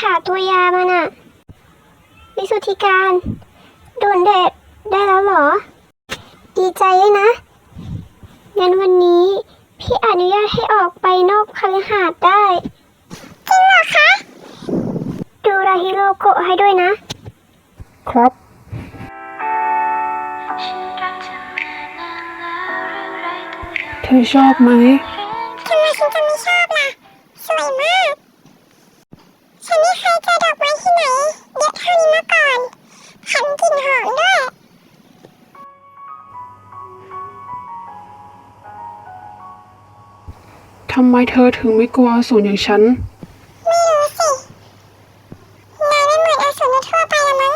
หาตัวยามาน่ะวิสุทธิการโดนแดดได้แล้วเหรอ ดีใจด้วยนะ งั้นวันนี้พี่อนุญาตให้ออกไปนอกคฤหาสน์ได้จริงเหรอคะ ดูราฮิโรโกะให้ด้วยนะ ครับเธอชอบไหมทำไมฉันจะไม่ชอบ ทำไมเธอถึงไม่กลัวอสูรอย่างฉัน ไม่รู้สินายไม่เหมือนอสูรทั่วไปละมั้ง